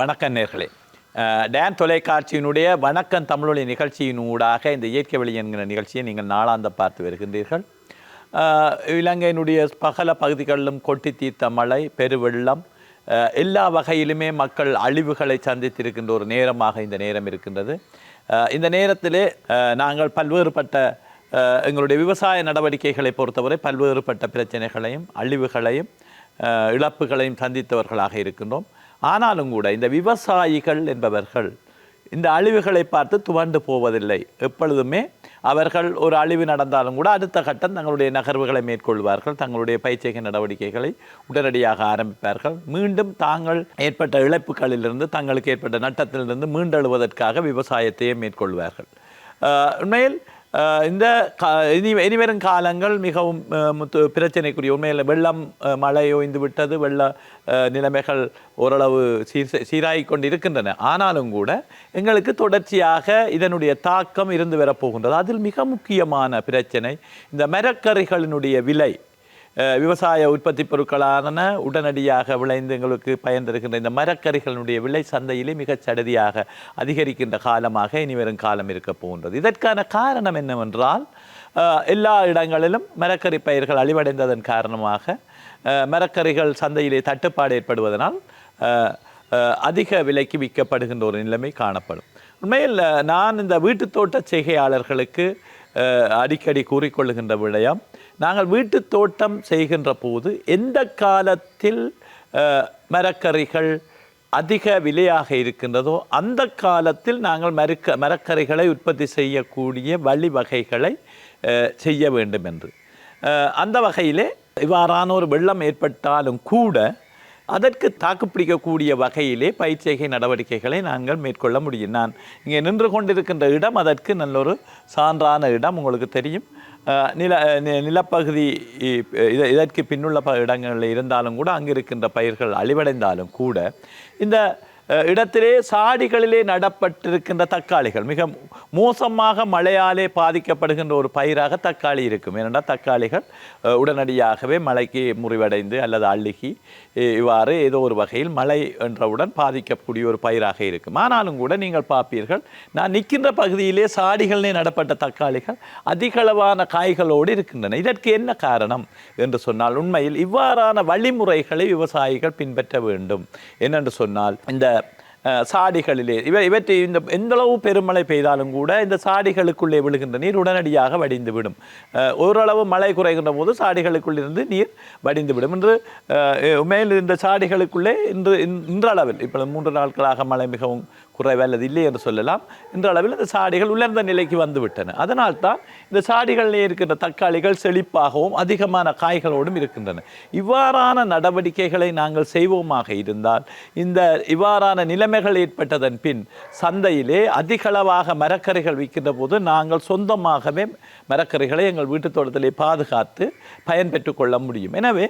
வணக்கம் நேர்களே. டேன் தொலைக்காட்சியினுடைய வணக்கம் தமிழொலி நிகழ்ச்சியின் ஊடாக இந்த இயற்கை வழி என்கிற நிகழ்ச்சியை நீங்கள் நாளாந்த பார்த்து வருகின்றீர்கள். இலங்கையினுடைய பகல பகுதிகளிலும் கொட்டி தீர்த்த மழை பெருவெள்ளம் எல்லா வகையிலுமே மக்கள் அழிவுகளை சந்தித்திருக்கின்ற ஒரு நேரமாக இந்த நேரம் இருக்கின்றது. இந்த நேரத்திலே நாங்கள் பல்வேறுபட்ட எங்களுடைய விவசாய நடவடிக்கைகளை பொறுத்தவரை பல்வேறுபட்ட பிரச்சனைகளையும் அழிவுகளையும் இழப்புகளையும் சந்தித்தவர்களாக இருக்கின்றோம். ஆனாலும் கூட இந்த விவசாயிகள் என்பவர்கள் இந்த அழிவுகளை பார்த்து துவண்டு போவதில்லை. எப்பொழுதுமே அவர்கள் ஒரு அழிவு நடந்தாலும் கூட அடுத்த கட்டம் தங்களுடைய நகர்வுகளை மேற்கொள்வார்கள். தங்களுடைய பயிற்சிக நடவடிக்கைகளை உடனடியாக ஆரம்பிப்பார்கள். மீண்டும் தாங்கள் ஏற்பட்ட இழப்புகளிலிருந்து தங்களுக்கு ஏற்பட்ட நட்டத்திலிருந்து மீண்டெழுவதற்காக விவசாயத்தையே மேற்கொள்வார்கள். உண்மையில் இந்த கா இனி இனிவரும் காலங்கள் மிகவும் முத்து பிரச்சனைக்குரிய. உண்மையில் வெள்ளம் மழை ஓய்ந்து விட்டது. வெள்ள நிலைமைகள் ஓரளவு சீர் சீராகி கொண்டு இருக்கின்றன ஆனாலும் கூட எங்களுக்கு தொடர்ச்சியாக இதனுடைய தாக்கம் இருந்து வரப்போகின்றது அதில் மிக முக்கியமான பிரச்சனை இந்த மரக்கறிகளினுடைய விலை. விவசாய உற்பத்தி பொருட்களான உடனடியாக விளைந்து எங்களுக்கு பயன் தருகின்ற இந்த மரக்கறிகளினுடைய விலை சந்தையிலே மிகச்சடதியாக அதிகரிக்கின்ற காலமாக இனி வரும் காலம் இருக்க போகின்றது. இதற்கான காரணம் என்னவென்றால் எல்லா இடங்களிலும் மரக்கறி பயிர்கள் அழிவடைந்ததன் காரணமாக மரக்கறிகள் சந்தையிலே தட்டுப்பாடு ஏற்படுவதனால் அதிக விலைக்கு விற்கப்படுகின்ற ஒரு நிலைமை காணப்படும். உண்மையில் நான் இந்த வீட்டுத் தோட்ட செய்கையாளர்களுக்கு அடிக்கடி கூறிக்கொள்ளுகின்ற விடயம். நாங்கள் வீட்டுத் தோட்டம் செய்கின்ற போது எந்த காலத்தில் மரக்கறிகள் அதிக விலையாக இருக்கின்றதோ அந்த காலத்தில் நாங்கள் மருக்க மரக்கறிகளை உற்பத்தி செய்யக்கூடிய வழிவகைகளை செய்ய வேண்டும் என்று அந்த வகையிலே இவ்வாறான ஒரு வெள்ளம் ஏற்பட்டாலும் கூட அதற்கு தாக்குப்பிடிக்கக்கூடிய வகையிலே பயிற்சிகை நடவடிக்கைகளை நாங்கள் மேற்கொள்ள முடியும். நான் இங்கே நின்று கொண்டிருக்கின்ற இடம் அதற்கு நல்ல ஒரு சான்றான இடம் உங்களுக்கு தெரியும். நில நிலப்பகுதி இத- இதற்கு பின்னுள்ள ப இடங்களில் இருந்தாலும் கூட அங்கு இருக்கின்ற பயிர்கள் அழிவடைந்தாலும் கூட இந்த இடத்திலே சாடிகளிலே நடப்பட்டிருக்கின்ற தக்காளிகள். மிக மோசமாக மழையாலே பாதிக்கப்படுகின்ற ஒரு பயிராக தக்காளி இருக்கும். ஏனென்றால் தக்காளிகள் உடனடியாகவே மழைக்கு முறிவடைந்து அல்லது அழுகி இவ்வாறு ஏதோ ஒரு வகையில் மழை என்றவுடன் பாதிக்கக்கூடிய ஒரு பயிராக இருக்கும். ஆனாலும் கூட நீங்கள் பார்ப்பீர்கள் நான் நிற்கின்ற பகுதியிலே சாடிகளிலே நடப்பட்ட தக்காளிகள் அதிகளவான காய்களோடு இருக்கின்றன. இதற்கு என்ன காரணம் என்று சொன்னால் உண்மையில் இவ்வாறான வழிமுறைகளை விவசாயிகள் பின்பற்ற வேண்டும். என்னென்று சொன்னால் இந்த சாடிகளிலே. இவ இவற்றை இந்த எந்தளவு பெருமழை பெய்தாலும் கூட இந்த சாடிகளுக்குள்ளே விழுகின்ற நீர் உடனடியாக வடிந்து விடும் ஓரளவு மழை குறைகின்ற போது சாடிகளுக்குள்ளிருந்து நீர் வடிந்து விடும் என்று உண்மையில் இந்த சாடிகளுக்குள்ளே இன்று இன்றளவில் இப்போ மூன்று நாட்களாக மழை மிகவும் குறைவு அல்லது இல்லை என்று சொல்லலாம். இன்றளவில் இந்த சாடிகள் உலர்ந்த நிலைக்கு வந்துவிட்டன. அதனால் தான் இந்த சாடிகளில் இருக்கின்ற தக்காளிகள் செழிப்பாகவும் அதிகமான காய்களோடும் இருக்கின்றன. இவ்வாறான நடவடிக்கைகளை நாங்கள் செய்வோமாக இருந்தால் இந்த இவ்வாறான நிலைமைகள் ஏற்பட்டதன் பின் சந்தையிலே அதிகளவாக மரக்கறிகள் விற்கின்ற போது நாங்கள் சொந்தமாகவே மரக்கறிகளை எங்கள் வீட்டுத் தோட்டத்திலே பாதுகாத்து பயன்பெற்று கொள்ள முடியும். எனவே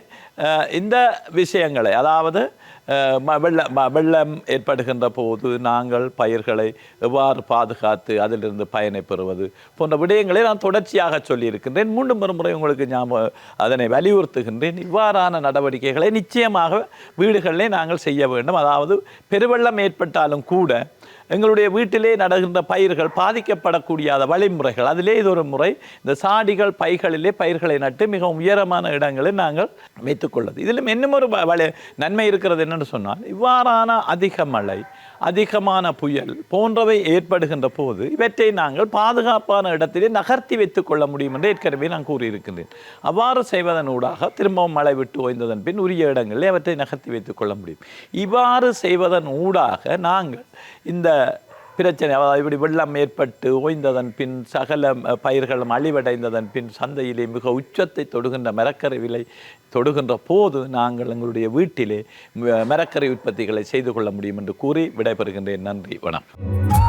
இந்த விஷயங்களை அதாவது வெள்ள ம- வெள்ளம் ஏற்படுகின்ற போது நாங்கள் பயிர்களை எவ்வாறு பாதுகாத்து அதிலிருந்து பயனை பெறுவது போன்ற விடயங்களை நான் தொடர்ச்சியாக சொல்லியிருக்கின்றேன். மீண்டும் மறுமுறை உங்களுக்கு ஞாபகம் அதனை வலியுறுத்துகின்றேன். இவ்வாறான நடவடிக்கைகளை நிச்சயமாக வீடுகளிலே நாங்கள் செய்ய வேண்டும். அதாவது பெருவெள்ளம் ஏற்பட்டாலும் கூட எங்களுடைய வீட்டிலே நடுகின்ற பயிர்கள் பாதிக்கப்படக்கூடியாத வழிமுறைகள். அதிலே இது ஒரு முறை. இந்த சாடிகள் பைகளிலே பயிர்களை நட்டு மிகவும் உயரமான இடங்களில் நாங்கள் வைத்துக்கொள்வது இதிலும் இன்னும் ஒரு நன்மை இருக்கிறது என்னன்னு சொன்னால் இவ்வாறான அதிக மழை அதிகமான புயல் போன்றவை ஏற்படுகின்ற போது இவற்றை நாங்கள் பாதுகாப்பான இடத்திலே நகர்த்தி வைத்துக் கொள்ள முடியும் என்று ஏற்கனவே நான் கூறியிருக்கின்றேன். அவ்வாறு செய்வதன் ஊடாக திரும்பவும் மழை விட்டு ஓய்ந்ததன் பின் உரிய இடங்களில் அவற்றை நகர்த்தி வைத்துக் கொள்ள முடியும். இவ்வாறு செய்வதன் ஊடாக நாங்கள் இந்த பிரச்சனை. அதாவது இப்படி வெள்ளம் ஏற்பட்டு ஓய்ந்ததன் பின் சகல அஹ், பயிர்களும் அழிவடைந்ததன் பின் சந்தையிலே மிக உச்சத்தை தொடுகின்ற மரக்கறி விலை தொடுகின்ற போது நாங்கள் எங்களுடைய வீட்டிலே ம- மரக்கறி உற்பத்திகளை செய்து கொள்ள முடியும் என்று கூறி விடைபெறுகின்றேன். நன்றி. வணக்கம்.